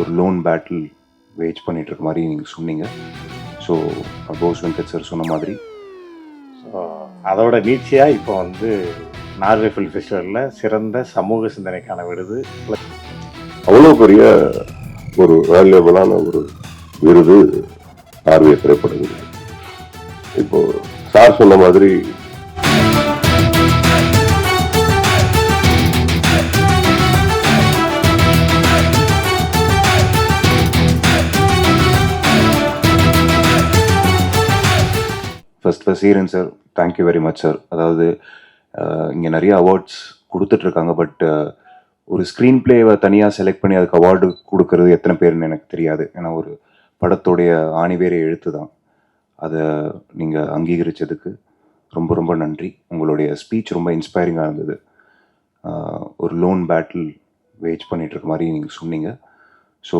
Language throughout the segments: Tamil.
ஒரு லோன் பேட்டில் வேஜ் பண்ணிட்டு இருக்க மாதிரி நீங்கள் சொன்னீங்க. ஸோ போஸ் வெங்கட் சார் சொன்ன மாதிரி. ஸோ அதோட நீட்சியாக இப்போ வந்து நார்வே ஃபில் ஃபெஸ்டிவலில் சிறந்த சமூக சிந்தனைக்கான விருது. அவ்வளோ பெரிய ஒரு வேல்யூபிளான ஒரு விருது நார்வே திரைப்பட விருது இப்போ சார் சொன்ன மாதிரி first Vaseeran sir thank you very much sir அதாவது இங்கே நிறைய அவார்ட்ஸ் கொடுத்துட்ருக்காங்க பட் ஒரு ஸ்க்ரீன் பிளேவை தனியாக செலக்ட் பண்ணி அதுக்கு அவார்டு கொடுக்கறது எத்தனை பேர்னு எனக்கு தெரியாது. ஏன்னா ஒரு படத்துடைய ஆணிவேரை எழுத்து தான். அதை நீங்கள் அங்கீகரித்ததுக்கு ரொம்ப ரொம்ப நன்றி. உங்களுடைய ஸ்பீச் ரொம்ப இன்ஸ்பைரிங்காக இருந்தது. ஒரு லோன் பேட்டில் வேஜ் பண்ணிகிட்ருக்க இருக்க மாதிரி நீங்கள் சொன்னீங்க. ஸோ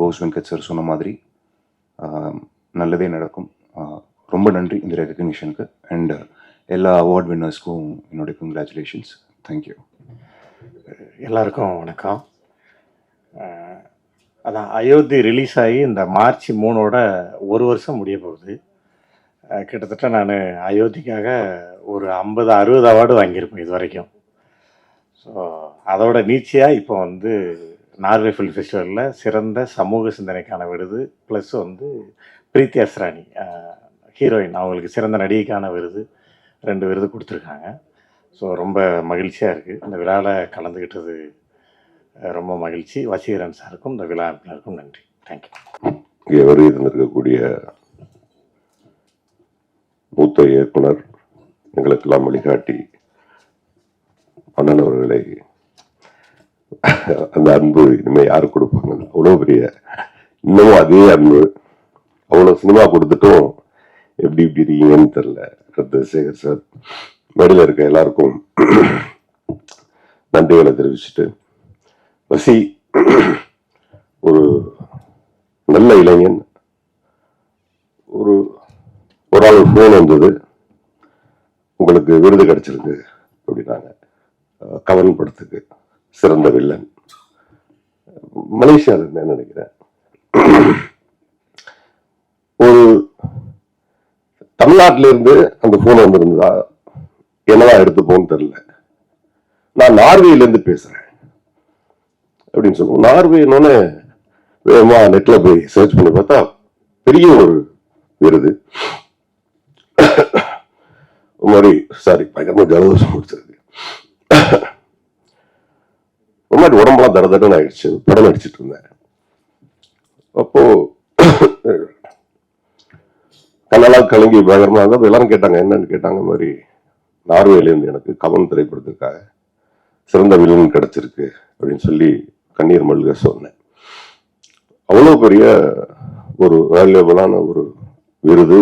போஸ் வெங்கட் சார் சொன்ன மாதிரி நல்லதே நடக்கும். ரொம்ப நன்றி இந்த ரெகக்னிஷனுக்கு அண்ட் uh, எல்லா அவார்ட் வின்னர்ஸ்க்கும் என்னுடைய கங்க்ராச்சுலேஷன்ஸ் தேங்க்யூ எல்லாருக்கும் வணக்கம். அதான் அயோத்தி ரிலீஸ் ஆகி இந்த மார்ச் மூணோட ஒரு வருஷம் முடிய போகுது. கிட்டத்தட்ட நான் அயோத்திக்காக ஒரு ஐம்பது அறுபது அவார்டு வாங்கியிருப்பேன் இது வரைக்கும். ஸோ அதோட நீச்சியாக இப்போ வந்து நார்வே ஃபில் ஃபெஸ்டிவலில் சிறந்த சமூக சிந்தனைக்கான விருது ப்ளஸ் வந்து பிரீத்தி அஸ்ராணி ஹீரோயின். அவங்களுக்கு சிறந்த நடிகைக்கான விருது ரெண்டு விருது கொடுத்துருக்காங்க. ஸோ ரொம்ப மகிழ்ச்சியாக இருக்குது இந்த விழாவில் கலந்துக்கிட்டது ரொம்ப மகிழ்ச்சி. வசீகரன் சாருக்கும் இந்த விழா அமைப்பினருக்கும் நன்றி. தேங்க்யூ இங்கே வருகை தந்திருக்கக்கூடிய மூத்த இயக்குனர் எங்களுக்கெல்லாம் வழிகாட்டி அண்ணன் அவர்களை அந்த அன்பு இனிமேல் யார் கொடுப்பாங்க அவ்வளோ பெரிய இன்னமும் அதே அன்பு. அவ்வளோ சினிமா கொடுத்துட்டும் எப்படி இப்படி இருக்கீங்கன்னு தெரில ரத்தசேகர் சார் வெளியில் இருக்க எல்லாருக்கும் நன்றிகளை தெரிவிச்சுட்டு வசி ஒரு நல்ல இளைஞன் ஒரு ஒரு ஆள் ஃபோன் வந்தது உங்களுக்கு விருது கிடைச்சிருக்கு அப்படின்னாங்க. கவன் படத்துக்கு சிறந்த வில்லன். மலேசியாவில் இருந்தேன் நினைக்கிறேன்? ஒரு தமிழ்நாட்டில இருந்து அந்த போன் வந்திருந்ததா? என்னதான் எடுத்துப்போன்னு தெரியல. நான் நார்வேல இருந்து பேசுறேன். அப்படின்னு சொல்லுவோம். நார்வேன்னு வேகமா நெட்ல போய் சர்ச் பண்ணி பார்த்தா பெரிய ஒரு விருது மாதிரி சாரி பயங்கரமா ஜலதோஷம் முடிச்சிருக்கு ஒரு மாதிரி உடம்பெல்லாம் தட தடன்னு ஆயிடுச்சு. படம் நடிச்சிட்டு இருந்தேன். அப்போ கண்ணெல்லாம் கலங்கி பயங்கரமா இருந்தது எல்லாரும் கேட்டாங்க என்னன்னு கேட்டாங்க மாதிரி. நார்வேலேருந்து எனக்கு கவன் திரைப்படத்துக்காக சிறந்த வில்லன் கிடைச்சிருக்கு அப்படின்னு சொல்லி கண்ணீர் மல்க சொன்னேன். அவ்வளோ பெரிய ஒரு வேல்யூபிளான ஒரு விருது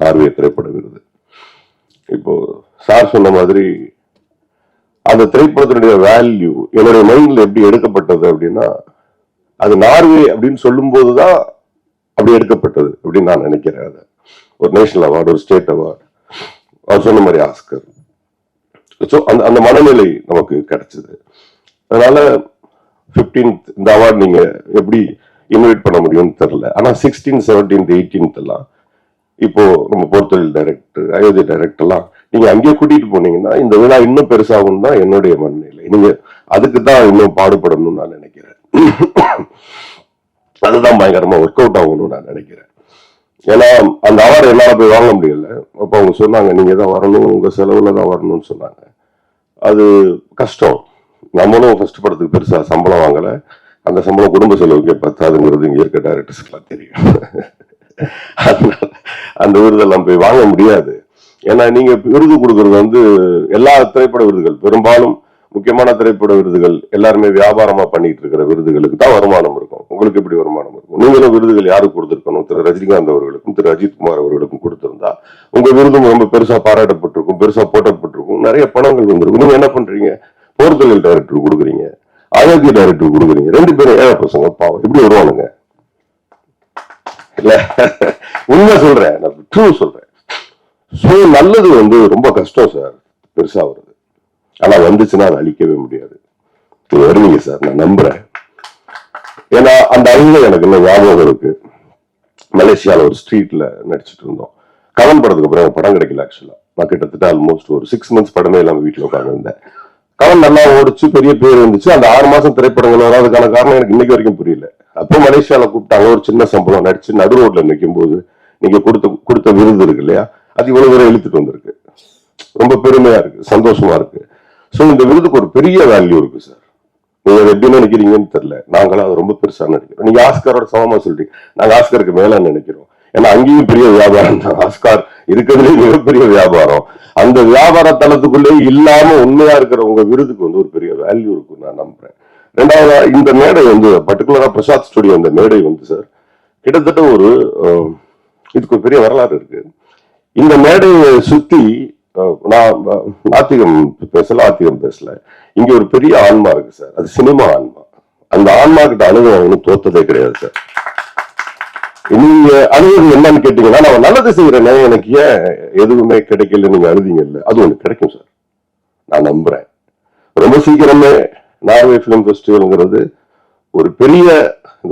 நார்வே திரைப்பட விருது. இப்போ சார் சொன்ன மாதிரி அந்த திரைப்படத்தினுடைய வேல்யூ என்னுடைய மைண்ட்ல எப்படி எடுக்கப்பட்டது அப்படின்னா அது நார்வே அப்படின்னு சொல்லும்போது தான் அப்படி எடுக்கப்பட்டது அப்படின்னு நான் நினைக்கிறேன் அதை. ஒரு நேஷனல் அவார்டு ஒரு ஸ்டேட் அவார்டு. அவர் சொன்ன மாதிரி ஆஸ்கர் ஸோ அந்த அந்த மனநிலை நமக்கு கிடைச்சது. அதனால 15th இந்த அவார்டு நீங்க எப்படி இன்வைட் பண்ண முடியும்னு தெரில ஆனால் சிக்ஸ்டீன் செவன்டீன்த் எயிட்டீன்த் எல்லாம் இப்போ நம்ம போர்த்தொழில் டைரக்டர் அயோத்தி டைரக்டர் எல்லாம் நீங்க அங்கேயே கூட்டிட்டு போனீங்கன்னா இந்த விழா இன்னும் பெருசாகும் தான் என்னுடைய மனநிலை. நீங்க அதுக்கு தான் இன்னும் பாடுபடணும்னு நான் நினைக்கிறேன். அதுதான் பயங்கரமா ஒர்க் அவுட் ஆகணும்னு நான் நினைக்கிறேன். ஏன்னா அந்த அவார்டு என்னால் போய் வாங்க முடியல. அப்போ அவங்க சொன்னாங்க நீங்கள் தான் வரணும் உங்கள் செலவில் தான் வரணும்னு சொன்னாங்க. அது கஷ்டம். நம்மளும் ஃபஸ்ட்டு படத்துக்கு பெருசாக சம்பளம் வாங்கலை. அந்த சம்பளம் குடும்ப செலவுக்கே பத்தாதுங்கிறது இங்கே இருக்க டேரக்டர்ஸ்க்கெலாம் தெரியும். அதனால அந்த விருதெல்லாம் போய் வாங்க முடியாது. ஏன்னா நீங்கள் விருது கொடுக்கறது வந்து எல்லா திரைப்பட விருதுகள். பெரும்பாலும் முக்கியமான திரைப்பட விருதுகள் எல்லாருமே வியாபாரமா பண்ணிட்டு இருக்கிற விருதுகளுக்கு தான் வருமானம் இருக்கும். உங்களுக்கு எப்படி வருமானம் இருக்கும்? நீங்களும் விருதுகள் யாருக்கு கொடுத்துருக்கணும்? திரு ரஜினிகாந்த் அவர்களுக்கும் திரு அஜித் குமார் அவர்களுக்கும் கொடுத்திருந்தா உங்க விருதும் ரொம்ப பெருசா பாராட்டப்பட்டிருக்கும் பெருசா போட்டப்பட்டிருக்கும். நிறைய பணங்கள் வந்திருக்கும். நீங்க என்ன பண்றீங்க? போர்த்தொழில் டைரக்டர் கொடுக்குறீங்க அயோத்தி டைரக்டர் கொடுக்குறீங்க. ரெண்டு பேரும் ஏழை பசங்க பாவம். எப்படி வருவானுங்க? இல்ல. உண்மை சொல்றேன் நான் ட்ரூ சொல்றேன். சோ நல்லது வந்து ரொம்ப கஷ்டம் சார் பெருசா வருது ஆனா வந்துச்சுன்னா அதை அழிக்கவே முடியாது. வருவீங்க சார் நான் நம்புறேன். ஏன்னா அந்த அழுகை எனக்கு இன்னும் ஞாபகம் இருக்கு. மலேசியால ஒரு ஸ்ட்ரீட்ல நடிச்சிட்டு இருந்தோம். கவன் படத்துக்கு அப்புறம் படம் கிடைக்கல ஆக்சுவலா நான் கிட்டத்தட்ட ஆல்மோஸ்ட் ஒரு சிக்ஸ் மந்த்ஸ் படமே இல்லாம வீட்டுல உட்கார்ந்து இருந்தேன் கவன் நல்லா ஓடிச்சு பெரிய பேர் இருந்துச்சு அந்த ஆறு மாசம் திரைப்படங்கள் வராதுக்கான காரணம் எனக்கு இன்னைக்கு வரைக்கும் புரியல. அப்போ மலேசியால கூப்பிட்டாங்க ஒரு சின்ன சம்பளம். நடிச்சு நடு ரோட்ல நிற்கும் போது நீங்க கொடுத்த கொடுத்த விருது இருக்கு இல்லையா? அது இவ்வளவு தூரம் இழுத்துட்டு வந்திருக்கு. ரொம்ப பெருமையா இருக்கு சந்தோஷமா இருக்கு. ஸோ இந்த விருதுக்கு ஒரு பெரிய வேல்யூ இருக்கு சார் நீங்க அதை எப்படி நினைக்கிறீங்கன்னு தெரியல. நாங்களாம் அது ரொம்ப பெருசா நினைக்கிறோம். நீங்க ஆஸ்காரோட சமமா சொல்றீங்க. நாங்க ஆஸ்கருக்கு மேல நினைக்கிறோம். ஏன்னா அங்கேயும் பெரிய வியாபாரம் தான். ஆஸ்கார் இருக்கிறதுலே மிகப்பெரிய வியாபாரம். அந்த வியாபார தளத்துக்குள்ளே இல்லாம உண்மையா இருக்கிற உங்க விருதுக்கு வந்து ஒரு பெரிய வேல்யூ இருக்கும் நான் நம்புறேன். ரெண்டாவது இந்த மேடை வந்து பர்டிகுலரா பிரசாத் ஸ்டுடியோ அந்த மேடை வந்து சார் கிட்டத்தட்ட ஒரு இதுக்கு ஒரு பெரிய வரலாறு இருக்கு. இந்த மேடையை சுத்தி நான் ஆத்திகம் பேசல ஆத்திகம் பேசல. இங்க ஒரு பெரிய ஆன்மா இருக்கு சார். அது சினிமா ஆன்மா. அந்த ஆன்மா கிட்ட அனுபவம் ஒன்றும் தோத்ததே கிடையாது சார். நீங்க அனுபவம் என்னன்னு கேட்டீங்கன்னா நான் நல்லது செய்யறேனே எனக்கு ஏன் எதுவுமே கிடைக்கல நீங்க அழுதீங்கல்ல அது ஒண்ணு கிடைக்கும் சார். நான் நம்புறேன். ரொம்ப சீக்கிரமே நார்வே பிலிம் ஃபெஸ்டிவல்ங்கிறது ஒரு பெரிய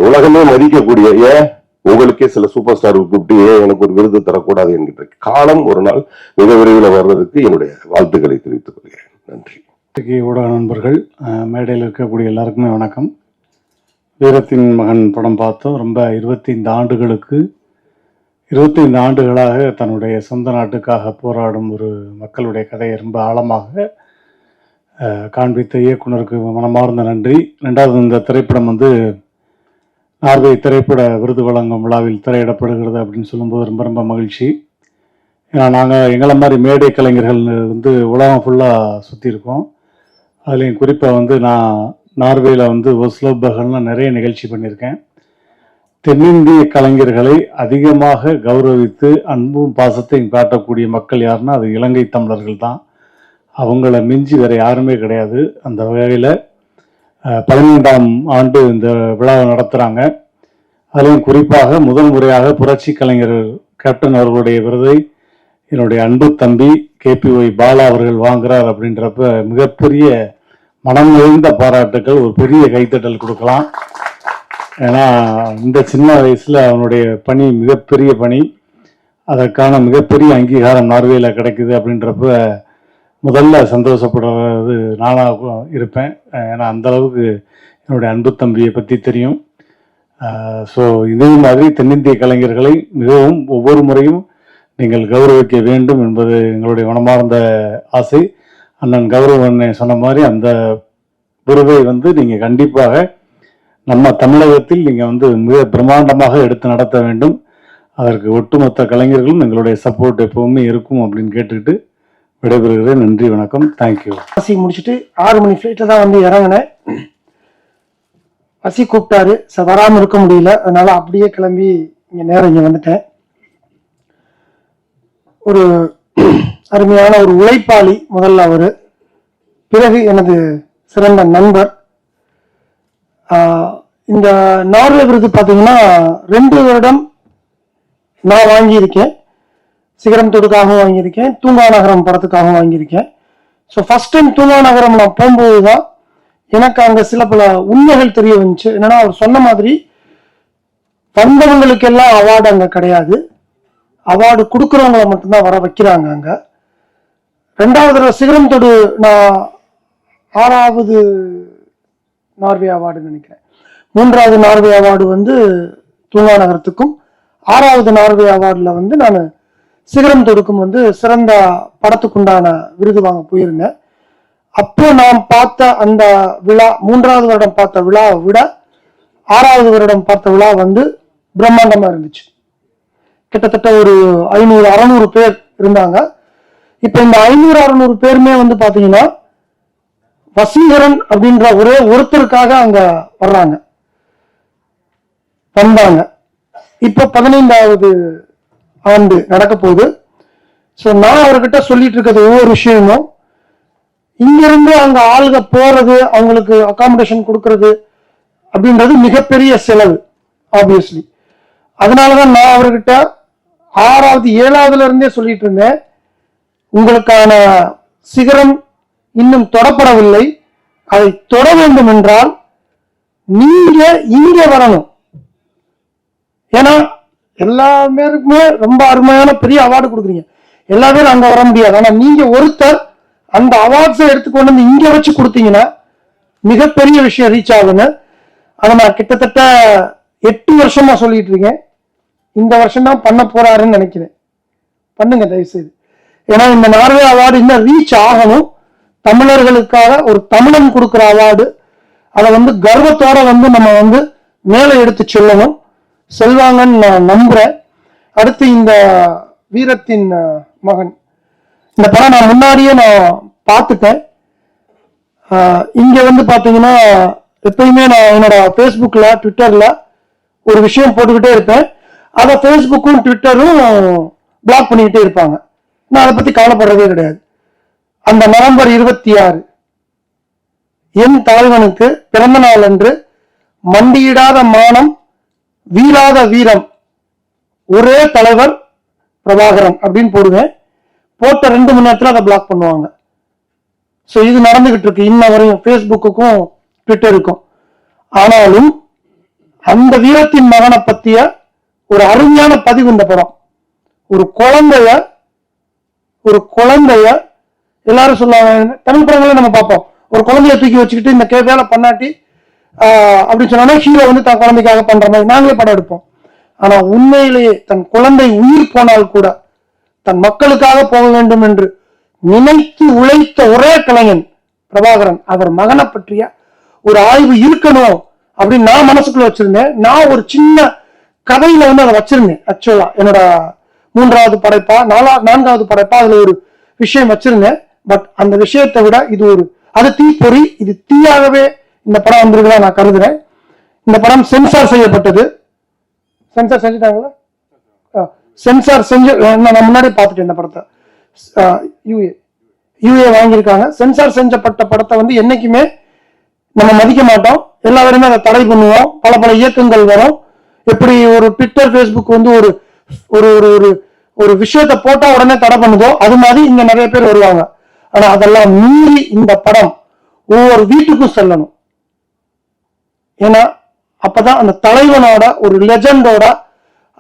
உலகமே மதிக்கக்கூடிய ஏன் உங்களுக்கே சில சூப்பர் ஸ்டார் கூப்பிட்டு ஏன் எனக்கு ஒரு விருது தரக்கூடாது என்கிற காலம் ஒரு நாள் மிக விரைவில் வர்றதுக்கு என்னுடைய வாழ்த்துக்களை தெரிவித்துக் கொள்கிறேன். நன்றி. பத்திரிகை ஊடக நண்பர்கள் மேடையில் இருக்கக்கூடிய எல்லாருக்குமே வணக்கம். வீரத்தின் மகன் படம் பார்த்தோம். ரொம்ப இருபத்தைந்து ஆண்டுகளுக்கு இருபத்தைந்து ஆண்டுகளாக தன்னுடைய சொந்த நாட்டுக்காக போராடும் ஒரு மக்களுடைய கதையை ரொம்ப ஆழமாக காண்பித்த இயக்குனருக்கு மனமார்ந்த நன்றி. ரெண்டாவது இந்த திரைப்படம் வந்து நார்வே திரைப்பட விருது வழங்கும் விழாவில் திரையிடப்படுகிறது அப்படின்னு சொல்லும்போது ரொம்ப ரொம்ப மகிழ்ச்சி. ஏன்னா நாங்கள் எங்களை மாதிரி மேடை கலைஞர்கள் வந்து உலகம் ஃபுல்லாக சுற்றி இருக்கோம். அதுலேயும் குறிப்பாக வந்து நான் நார்வேயில் வந்து ஒஸ்லோ பகல்னு நிறைய நிகழ்ச்சி பண்ணியிருக்கேன். தென்னிந்திய கலைஞர்களை அதிகமாக கௌரவித்து அன்பும் பாசத்தையும் காட்டக்கூடிய மக்கள் யாருன்னா அது இலங்கை தமிழர்கள் தான். அவங்கள மிஞ்சி வேறு யாருமே கிடையாது. அந்த வகையில் பதினைந்தாம் ஆண்டு இந்த விழாவை நடத்துகிறாங்க அதுலேயும் குறிப்பாக முதல் முறையாக புரட்சி கலைஞர் கேப்டன் அவர்களுடைய விருதை என்னுடைய அன்பு தம்பி கேபிஒய் பாலா அவர்கள் வாங்குறார் அப்படின்றப்ப மிகப்பெரிய மனம் நிறைந்த பாராட்டுக்கள் ஒரு பெரிய கைத்தட்டல் கொடுக்கலாம். ஏன்னா இந்த சின்ன வயசில் அவனுடைய பணி மிகப்பெரிய பணி. அதற்கான மிகப்பெரிய அங்கீகாரம் நார்வேல கிடைக்குது அப்படின்றப்ப முதல்ல சந்தோஷப்படுறது நானாக இருப்பேன். ஏன்னா அந்த அளவுக்கு என்னுடைய அன்பு தம்பியை பற்றி தெரியும். ஸோ இதே மாதிரி தென்னிந்திய கலைஞர்களை மிகவும் ஒவ்வொரு முறையும் நீங்கள் கௌரவிக்க வேண்டும் என்பது எங்களுடைய மனமார்ந்த ஆசை. அண்ணன் கௌரவண்ணே சொன்ன மாதிரி அந்த விருதை வந்து நீங்கள் கண்டிப்பாக நம்ம தமிழகத்தில் நீங்கள் வந்து மிக பிரம்மாண்டமாக எடுத்து நடத்த வேண்டும். அதற்கு ஒட்டுமொத்த கலைஞர்களும் எங்களுடைய சப்போர்ட் எப்பவுமே இருக்கும் அப்படின்னு கேட்டுக்கிட்டு விடைபெறுகிறேன். நன்றி வணக்கம். தேங்க்யூ அசி முடிச்சுட்டு ஆறு மணி ஃப்ளைட்டில் தான் வந்து இறங்கினேன். அசி கூப்பிட்டாரு. ச வராமல் இருக்க முடியல. அதனால அப்படியே கிளம்பி இங்கே நேரம் இங்கே வந்துட்டேன். ஒரு அருமையான ஒரு உழைப்பாளி முதல்ல அவர். பிறகு எனது சிறந்த நண்பர். இந்த நார்வே விருது பார்த்தீங்கன்னா ரெண்டு வருடம் நான் வாங்கியிருக்கேன். சிகரம் தொடுக்காகவும் வாங்கியிருக்கேன் தூங்கா நகரம் படத்துக்காகவும் வாங்கியிருக்கேன். ஸோ ஃபர்ஸ்ட் டைம் தூங்கா நகரம் நான் போகும்போது தான் எனக்கு அங்கே சில பல உண்மைகள் தெரிய வந்துச்சு. என்னன்னா அவர் சொன்ன மாதிரி வந்தவங்களுக்கெல்லாம் அவார்டு அங்கே கிடையாது. அவார்டு கொடுக்குறவங்கள மட்டும்தான் வர வைக்கிறாங்க அங்கே. ரெண்டாவது தடவை சிகரம் தொடு நான் ஆறாவது நார்வே அவார்டுன்னு நினைக்கிறேன். மூன்றாவது நார்வே அவார்டு வந்து தூங்கா நகரத்துக்கும் ஆறாவது நார்வே அவார்டில் வந்து நான் சிகரம் தொடுக்கும் வந்து சிறந்த படத்துக்குண்டான விருது வாங்க போயிருந்தேன். அப்போ நாம் பார்த்த அந்த விழா மூன்றாவது வருடம் பார்த்த விழாவை விட ஆறாவது வருடம் பார்த்த விழா வந்து பிரம்மாண்டமா இருந்துச்சு. கிட்டத்தட்ட ஒரு ஐநூறு அறநூறு பேர் இருந்தாங்க. இப்போ இந்த ஐநூறு அறநூறு பேருமே வந்து பாத்தீங்கன்னா வசீகரன் அப்படின்ற ஒரே ஒருத்தருக்காக அங்க வர்றாங்க. வந்தாங்க. இப்போ பதினைந்தாவது ஆண்டு நடக்க போகுது ஸோ நான் அவர்கிட்ட சொல்லிட்டு இருக்கிறது ஒவ்வொரு விஷயமும் இங்கிருந்து அங்க ஆளுங்க போறது அவங்களுக்கு அகாமடேஷன் கொடுக்கறது அப்படின்றது மிகப்பெரிய செலவு ஆப்வியஸ்லி அதனாலதான் நான் அவர்கிட்ட ஆறாவது ஏழாவதுல இருந்தே சொல்லிட்டு இருந்தேன் உங்களுக்கான சிகரம் இன்னும் தொடப்படவில்லை. அதை தொட வேண்டும் என்றால் நீங்க இங்க வரணும். ஏன்னா எல்லா பேருக்குமே ரொம்ப அருமையான பெரிய அவார்டு கொடுக்குறீங்க. எல்லா பேரும் அங்கே வர முடியாது. ஆனால் நீங்கள் ஒருத்தர் அந்த அவார்ட்ஸை எடுத்து கொண்டு வந்து இங்கே வச்சு கொடுத்தீங்கன்னா மிகப்பெரிய விஷயம் ரீச் ஆகுங்க அதை நான் கிட்டத்தட்ட எட்டு வருஷமா சொல்லிட்டு இருக்கேன். இந்த வருஷம் தான் பண்ண போறாருன்னு நினைக்கிறேன். பண்ணுங்க தயவுசெய்து. ஏன்னா இந்த நார்வே அவார்டு இன்னும் ரீச் ஆகணும். தமிழர்களுக்காக ஒரு தமிழன் கொடுக்குற அவார்டு அதை வந்து கர்வத்தோட வந்து நம்ம வந்து மேலே எடுத்து செல்லணும். செல்வாங்கன்னு நான் நம்புறேன். அடுத்து இந்த வீரத்தின் மகன். இந்த படம் நான் முன்னாடியே நான் பார்த்துட்டேன். இங்கே இங்க வந்து பாத்தீங்கன்னா எப்பயுமே நான் என்னோட ஃபேஸ்புக்கில் ட்விட்டர்ல ஒரு விஷயம் போட்டுக்கிட்டே இருப்பேன். அதை ஃபேஸ்புக்கும் ட்விட்டரும் பிளாக் பண்ணிக்கிட்டே இருப்பாங்க. நான் அதை பத்தி கவலைப்படுறதே கிடையாது. அந்த நவம்பர் இருபத்தி ஆறு என் தலைவனுக்கு பிறந்த நாள் அன்று மண்டியிடாத மானம் வீழாத வீரம். ஒரே தலைவர் பிரபாகரன் அப்படின்னு போடுவேன் போட்ட ரெண்டு மணி நேரத்தில் அதை பிளாக் பண்ணுவாங்க. ஸோ இது நடந்துகிட்டு இருக்கு. இன்ன வரையும் ஃபேஸ்புக்குக்கும் ட்விட்டருக்கும் ஆனாலும் அந்த வீரத்தின் மகனை பத்திய ஒரு அருமையான பதிவு இந்த படம். ஒரு குழந்தைய ஒரு குழந்தைய எல்லாரும் சொல்லுவாங்க தமிழ் படங்களே நம்ம பார்ப்போம். ஒரு குழந்தைய தூக்கி வச்சுக்கிட்டு இந்த கே வேலை பண்ணாட்டி அப்படின்னு சொன்னா ஹீரோ வந்து தன் குழந்தைக்காக பண்ற மாதிரி நாங்களே படம் எடுப்போம். ஆனா உண்மையிலேயே தன் குழந்தை உயிர் போனால் கூட தன் மக்களுக்காக போக வேண்டும் என்று நினைத்து உழைத்த ஒரே கலைஞன் பிரபாகரன் அவர் மகனை பற்றிய ஒரு ஆய்வு இருக்கணும் அப்படின்னு நான் மனசுக்குள்ள வச்சிருந்தேன். நான் ஒரு சின்ன கதையில வந்து அதை வச்சிருந்தேன் ஆக்சுவலா என்னோட மூன்றாவது படைப்பா நாலா நான்காவது படைப்பா அதுல ஒரு விஷயம் வச்சிருந்தேன். பட் அந்த விஷயத்தை விட இது ஒரு அது தீப்பொறி இது தீயாகவே இந்த படம் வந்திருக்குதா? நான் கருதுறேன். இந்த படம் சென்சார் செய்யப்பட்டது. சென்சார் செஞ்சுட்டாங்களா? சென்சார் செஞ்சு நான் முன்னாடியே பார்த்துட்டேன் இந்த படத்தை. U A. யூஏ வாங்கியிருக்காங்க. சென்சார் செஞ்சப்பட்ட படத்தை வந்து என்னைக்குமே நம்ம மதிக்க மாட்டோம். எல்லாருமே அதை தடை பண்ணுவோம். பல பல இயக்கங்கள் வரும். எப்படி ஒரு ட்விட்டர் ஃபேஸ்புக் வந்து ஒரு ஒரு ஒரு ஒரு ஒரு விஷயத்தை போட்டா உடனே தடை பண்ணுதோ அது மாதிரி இங்க நிறைய பேர் வருவாங்க. ஆனா அதெல்லாம் மீறி இந்த படம் ஒவ்வொரு வீட்டுக்கும் செல்லணும். ஏன்னா அப்பதான் அந்த தலைவனோட ஒரு லெஜண்டோட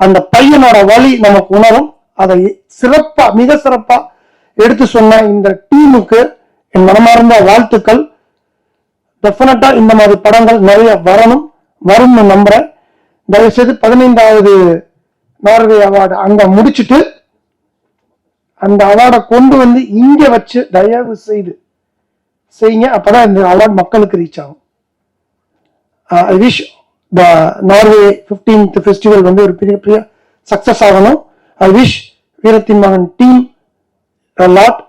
அந்த பையனோட வழி நமக்கு உணரும். அதை சிறப்பா மிக சிறப்பா எடுத்து சொன்ன இந்த டீமுக்கு என் மனமார்ந்த வாழ்த்துக்கள். டெஃபினட்டா இந்த மாதிரி படங்கள் நிறைய வரணும் வரும்னு நம்புறேன். தயவுசெய்து பதினைந்தாவது நார்வே அவார்டு அங்க முடிச்சிட்டு அந்த அவார்டை கொண்டு வந்து இங்க வச்சு தயவு செய்து செய்யுங்க. அப்பதான் இந்த அவார்ட் மக்களுக்கு ரீச் ஆகும். I wish the Norway fifteenth festival வந்து ஒரு பெரிய பெரிய சக்சஸ் ஆகணும். I wish Veerathin Magan team lot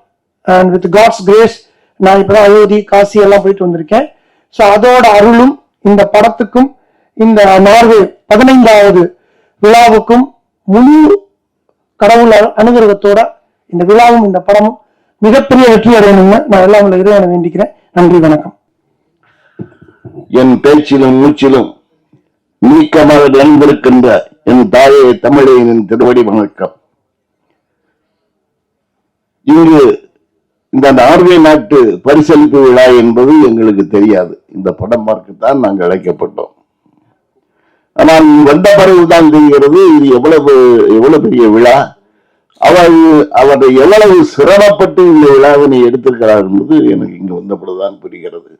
and with God's grace நான் இப்பதான் அயோத்தி காசி எல்லாம் போயிட்டு வந்திருக்கேன். ஸோ அதோட அருளும் இந்த படத்துக்கும் இந்த நார்வே பதினைந்தாவது விழாவுக்கும் முழு கடவுள் அனுகிரகத்தோட இந்த விழாவும் இந்த படமும் மிகப்பெரிய வெற்றி அடையணும்னு நான் எல்லாம் உள்ள இறைவனை வேண்டிக்கிறேன். நன்றி வணக்கம். என் பேச்சிலும் மூச்சிலும் நீக்கமாக நிறைந்திருக்கின்ற என் தாயை தமிழையின் திருவடி வணக்கம். இங்கு இந்த நார்வே நாட்டு பரிசளிப்பு விழா என்பது எங்களுக்கு தெரியாது. இந்த படம் பார்க்கத்தான் நாங்கள் அழைக்கப்பட்டோம். ஆனால் வந்த பிறகுதான் தெரிகிறது இது எவ்வளவு எவ்வளவு பெரிய விழா. அவர் அவர் எவ்வளவு சிரமப்பட்டு இந்த விழாவினை எடுத்திருக்கிறார் என்பது எனக்கு இங்கு வந்த புரிகிறது.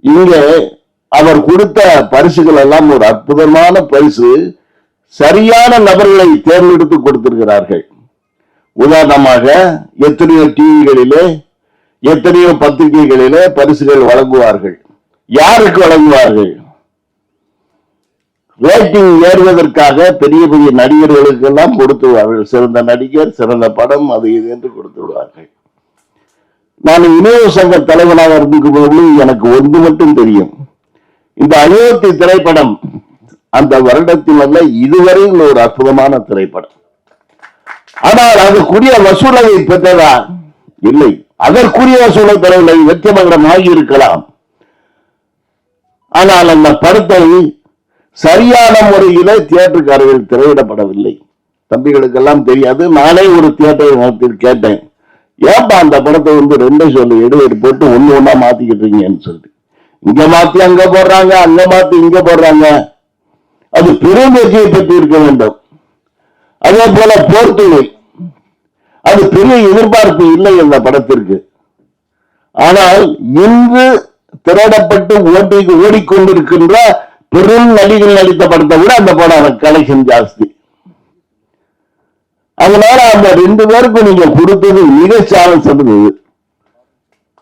இங்க அவர் கொடுத்த பரிசுகள் எல்லாம் ஒரு அற்புதமான பரிசு. சரியான நபர்களை தேர்ந்தெடுத்து கொடுத்திருக்கிறார்கள். உதாரணமாக எத்தனையோ டிவிகளிலே எத்தனையோ பத்திரிகைகளிலே பரிசுகள் வழங்குவார்கள். யாருக்கு வழங்குவார்கள்? ரேட்டிங் ஏறுவதற்காக பெரிய பெரிய நடிகர்களுக்கு எல்லாம் கொடுத்து சிறந்த நடிகர் சிறந்த படம் அது இது என்று கொடுத்து விடுவார்கள். நான் இணைய சங்க தலைவனாக இருந்திருக்கும் போது எனக்கு ஒன்று மட்டும் தெரியும். இந்த அயோத்தி திரைப்படம் அந்த வருடத்தில் அல்ல இதுவரையில் ஒரு அற்புதமான திரைப்படம். ஆனால் அதற்குரிய வசூலை பெற்றதா இல்லை அதற்குரிய வசூலை பெறவில்லை வெற்றிமங்கலம் ஆகியிருக்கலாம். ஆனால் அந்த படத்தை சரியான முறையில் தியேட்டருக்காரர்கள் திரையிடப்படவில்லை. தம்பிகளுக்கெல்லாம் தெரியாது நானே ஒரு தியேட்டர் கேட்டேன். ஏன்பா அந்த படத்தை வந்து ரெண்டே சொல்லு எடுவேடு போட்டு ஒண்ணு ஒண்ணா மாத்திக்கிட்டு இருக்கீங்கன்னு சொல்லிட்டு. இங்க மாத்தி அங்க போடுறாங்க அங்க மாத்தி இங்க போடுறாங்க. அது பெரும் வெற்றியை பற்றி இருக்க வேண்டும். அதே போல போர்த்துகை. அது பெரிய எதிர்பார்ப்பு இல்லை அந்த படத்திற்கு. ஆனால் இன்று திரடப்பட்டு ஓட்டி ஓடிக்கொண்டிருக்கின்ற பெரும் நடிகர் நடித்த படத்தை விட அந்த படம் கலெக்ஷன் ஜாஸ்தி. அதனால அந்த ரெண்டு பேருக்கும் நீங்க கொடுத்தது மிக சாதம் சிறந்தது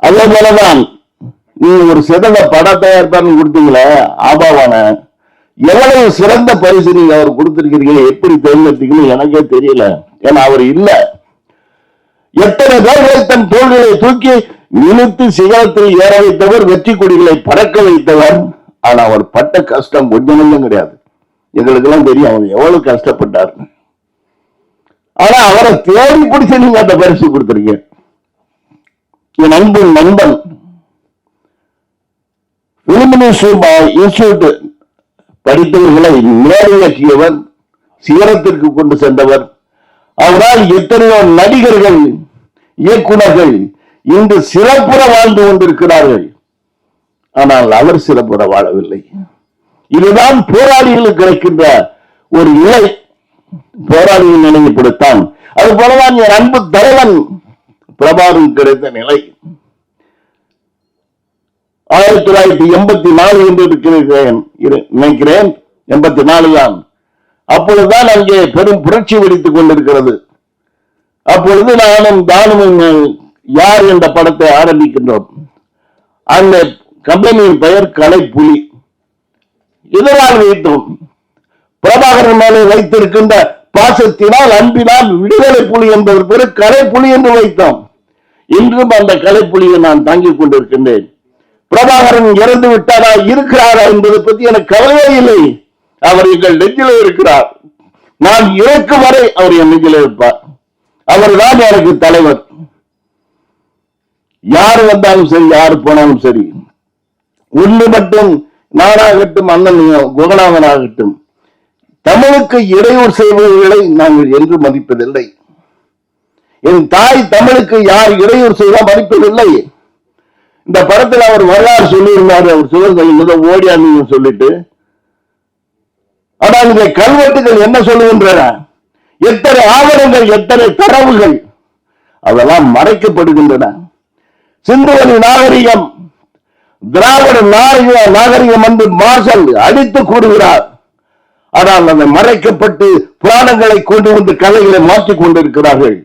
அதே போலதான் நீங்க ஒரு சிறந்த பட தயாரிப்பாளர் கொடுத்தீங்களே ஆபாவான. எவ்வளவு சிறந்த பரிசு நீங்க அவர் கொடுத்திருக்கிறீங்க எப்படி தேர்ந்தெடுத்தீங்கன்னு எனக்கே தெரியல. ஏன்னா அவர் இல்ல. எத்தனை பேர்கள் தன் தோள்களை தூக்கி நினைத்து சிகரத்தில் ஏற வைத்தவர் வெற்றி கொடிகளை பறக்க வைத்தவர். ஆனா அவர் பட்ட கஷ்டம் கொஞ்சம் கிடையாது. எங்களுக்கெல்லாம் தெரியும் அவர் எவ்வளவு கஷ்டப்பட்டார். ஆனா அவரை தேடி பிடிச்சு நீங்க அந்த பரிசு கொடுத்துருங்க என் அன்பு நண்பன் இன்ஸ்டியூட் படித்தவர்களை மேலேற்றியவர் சிகரத்திற்கு கொண்டு சென்றவர். அவரால் எத்தனையோ நடிகர்கள் இயக்குநர்கள் இன்று சிறப்புற வாழ்ந்து கொண்டிருக்கிறார்கள். ஆனால் அவர் சிறப்புற வாழவில்லை. இதுதான் போராளிகளுக்கு கிடைக்கின்ற ஒரு இலை. நிலை போராளிகள் நினைவுப்படுத்தான் அது போலதான் என் அன்பு தலைவன் பிரபாகரன் கிடைத்த நிலை. ஆயிரத்தி தொள்ளாயிரத்தி எண்பத்தி நாலு என்று இருக்கிறேன் நினைக்கிறேன். எண்பத்தி நாலு தான் அப்பொழுதுதான் அங்கே பெரும் புரட்சி வெடித்துக் கொண்டிருக்கிறது. அப்பொழுது நானும் தானும் யார் என்ற படத்தை ஆரம்பிக்கின்றோம். அந்த கம்பெனியின் பெயர் கலைப்புலி. இதனால் வைத்தோம் பிரபாகரன் மேலே வைத்திருக்கின்ற பாசத்தினால் அன்பினால் விடுதலை புலி என்பவர் பேரு கலைப்புலி என்று வைத்தோம். இன்றும் அந்த கலைப்புலியை நான் தாங்கிக் கொண்டிருக்கின்றேன். பிரபாகரன் இறந்து விட்டாரா இருக்கிறாரா என்பதை பற்றி எனக்கு கவலையே இல்லை. அவர் எங்கள் நெஞ்சிலே இருக்கிறார். நான் இறக்கும் வரை அவர் என் நெஞ்சிலே இருப்பார். அவர்தான் எனக்கு தலைவர். யார் வந்தாலும் சரி யார் போனாலும் சரி ஒன்று மட்டும் நானாகட்டும் அண்ணன் குகநாதனாகட்டும் தமிழுக்கு இடையூறு செய்பவர்களை நாங்கள் என்று மதிப்பதில்லை. என் தாய் தமிழுக்கு யார் இடையூறு செய்தால் மதிப்பதில்லை. இந்த படத்துல அவர் வரலாறு சொல்லியிருந்தார் அவர் சுதந்திரம் முதல் சொல்லிட்டு. ஆனால் இந்த கல்வெட்டுகள் என்ன சொல்லுகின்றன? எத்தனை ஆவணங்கள் எத்தனை தரவுகள்? அதெல்லாம் மறைக்கப்படுகின்றன. சிந்துவனி நாகரிகம் திராவிட நாகரிக நாகரிகம் என்று மார்சல் அடித்து கூறுகிறார். ஆனால் அந்த மறைக்கப்பட்டு புராணங்களை கொண்டு வந்து கதைகளை மாற்றிக் கொண்டிருக்கிறார்கள்.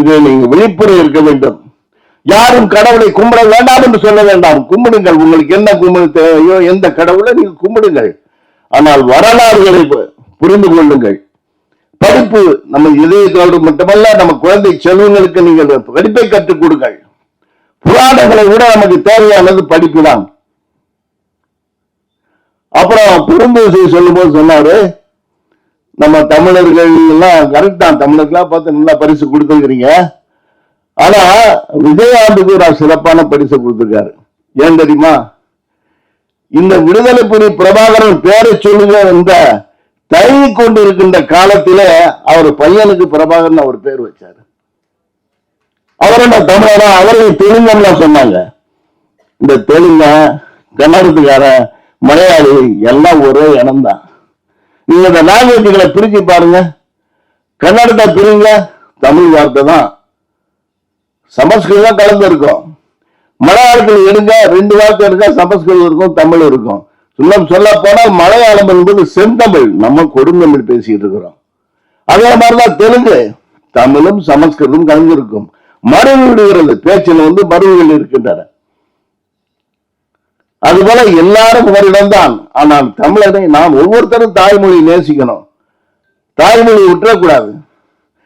இதை நீங்கள் விழிப்புணர்வு இருக்க வேண்டும். யாரும் கடவுளை கும்பிட வேண்டாம் என்று சொல்ல வேண்டாம். கும்பிடுங்கள். உங்களுக்கு என்ன கும்பிடு தேவையோ எந்த கடவுளை நீங்கள் கும்பிடுங்கள். ஆனால் வரலாறுகளை புரிந்து கொள்ளுங்கள். படிப்பு நம்ம இதயத்தோடு மட்டுமல்ல நம்ம குழந்தை செல்வங்களுக்கு நீங்கள் படிப்பை கற்றுக் கொடுங்கள். புராணங்களை விட நமக்கு தேவையானது படிப்பு தான். அப்புறம் பெரும்பேசி சொல்லும் போது சொன்னாரு நம்ம தமிழர்கள் எல்லாம் கரெக்ட் தான் தமிழர்களா பார்த்து நல்லா பரிசு கொடுத்துருக்கிறீங்க. ஆனா விஜயாண்டுக்கு ஒரு சிறப்பான பரிசு கொடுத்துருக்காரு. ஏன் தெரியுமா? இந்த விடுதலை புலி பிரபாகரன் பேரை சொல்லுங்க இந்த தயங்கி கொண்டு இருக்கின்ற காலத்திலே அவர் பையனுக்கு பிரபாகரன் அவர் பேர் வச்சாரு. அவர் என்ன தமிழரா? அவர்கள் தெலுங்கம்லாம் சொன்னாங்க. இந்த தெலுங்க கன்னடத்துக்காரன் மலையாளி எல்லாம் ஒரே இனம்தான். நீங்க இந்த லாங்குவேஜ்களை பிரிச்சு பாருங்க. கன்னடத்தை பிரிங்க. தமிழ் வார்த்தை தான். சமஸ்கிருதம் கலந்து இருக்கும். மலையாளத்தில் எடுங்க ரெண்டு வார்த்தை எடுங்க சமஸ்கிருதம் இருக்கும் தமிழ் இருக்கும். இன்னும் சொல்ல போனால் மலையாளம் என்பது செந்தமிழ். நம்ம கொடுந்தமிழ் பேசிட்டு இருக்கிறோம். அதே மாதிரிதான் தெலுங்கு. தமிழும் சமஸ்கிருதம் கலந்து இருக்கும். விடுகிறது பேச்சில் வந்து மறுவுகள் இருக்கின்றன. அதுபோல எல்லாரும் ஒரு தான் ஆனால் தமிழனை நாம் ஒவ்வொருத்தரும் தாய்மொழி நேசிக்கணும். தாய்மொழி விட்டுறக்கூடாது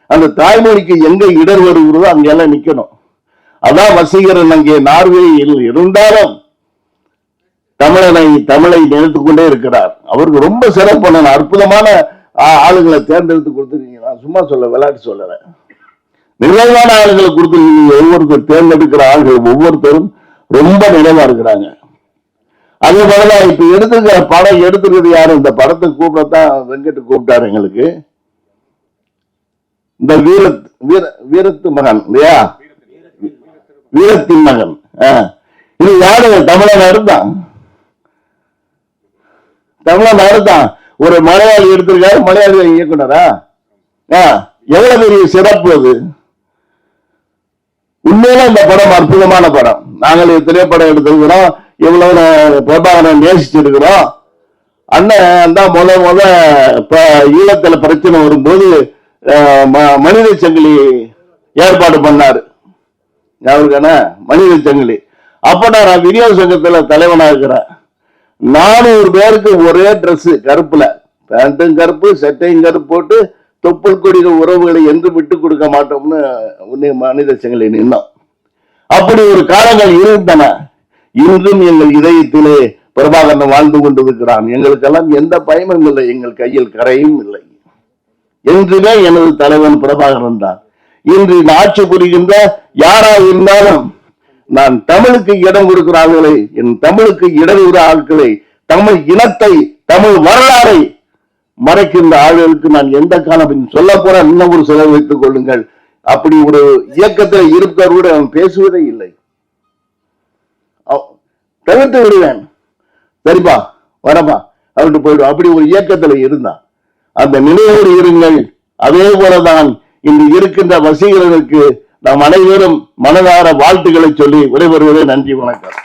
அந்த தாய்மொழிக்கு எங்க இடர் வருகிறதோ அங்கெல்லாம் நிக்கணும் அதான் வசீகரன் அங்கே நார்வேயில் இருந்தாலும் தமிழனை தமிழை நினைத்துக் கொண்டே இருக்கிறார். அவருக்கு ரொம்ப சிறப்பான அற்புதமான ஆ- ஆளுங்களை தேர்ந்தெடுத்து கொடுத்துருக்கீங்க. நான் சும்மா சொல்ல விளையாட்டு சொல்லல. நிறைவான ஆளுங்களை கொடுத்துருக்கீங்க. ஒவ்வொருத்தர் தேர்ந்தெடுக்கிற ஆள்கள் ஒவ்வொருத்தரும் ரொம்ப நிறைவா இருக்கிறாங்க. அதே போலதான் இப்ப எடுத்துக்கிற படம் எடுத்துருக்குது யாரு? இந்த படத்தை கூப்பிடத்தான் வெங்கட் கூப்பிட்டாரு எங்களுக்கு. இந்த வீரத் வீர வீரத்து மகன் இல்லையா? வீரத்தின் மகன். இது யாரு? தமிழன் தான் தமிழன் தான் ஒரு மலையாளி எடுத்திருக்காரு மலையாளி இயக்குனரா? எவ்வளவு பெரிய சிறப்பு அது? உண்மையில இந்த படம் அற்புதமான படம். நாங்கள் திரைப்படம் எடுத்திருக்கிறோம். இவ்வளவு நே- பிரபாகரன் நேசிச்சிருக்கிறோம். அண்ணன் தான் முத முத இப்போ ஈழத்தில் பிரச்சனை வரும்போது ம- மனித சங்கிலி ஏற்பாடு பண்ணார். யாருக்கான மனித சங்கிலி. அப்போ நான் விநியோக சங்கத்தில் தலைவனாக இருக்கிறேன். நானூறு பேருக்கு ஒரே ட்ரெஸ்ஸு கருப்பில். பேண்ட்டும் கருப்பு சட்டையும் கருப்பு போட்டு தொப்புள் கொடிகள் உறவுகளை என்று விட்டு கொடுக்க மாட்டோம்னு மனித சங்கிலி நின்னோம் அப்படி ஒரு காலங்கள் இருந்தன. இன்றும் எங்கள் இதயத்திலே பிரபாகரன் வாழ்ந்து கொண்டிருக்கிறான். எங்களுக்கெல்லாம் எந்த பயமும் இல்லை. எங்கள் கையில் கரையும் இல்லை. என்றுமே எனது தலைவன் பிரபாகரன் தான். இன்று ஆட்சி புரிகின்ற யாரா இருந்தாலும் நான் தமிழுக்கு இடம் கொடுக்கிற ஆள்களை என் தமிழுக்கு இடதுகிற ஆட்களை தமிழ் இனத்தை தமிழ் வரலாறை மறைக்கின்ற ஆளுகளுக்கு நான் எந்த காலம் சொல்ல போற இன்னும் ஒரு செலவு வைத்துக் கொள்ளுங்கள். அப்படி ஒரு இயக்கத்தில் இருக்கிறவரோடு அவன் பேசுவதே இல்லை. தவிர்த்து விடுவேன். சரிப்பா வரப்பா. அவர்கிட்ட போயிடும் அப்படி ஒரு இயக்கத்துல இருந்தான் அந்த நினைவோடு இருங்கள். அதே போலதான் இன்று இருக்கின்ற வசீகர்களுக்கு நாம் அனைவரும் மனதார வாழ்த்துக்களை சொல்லி விடைபெறுவதே நன்றி வணக்கம்.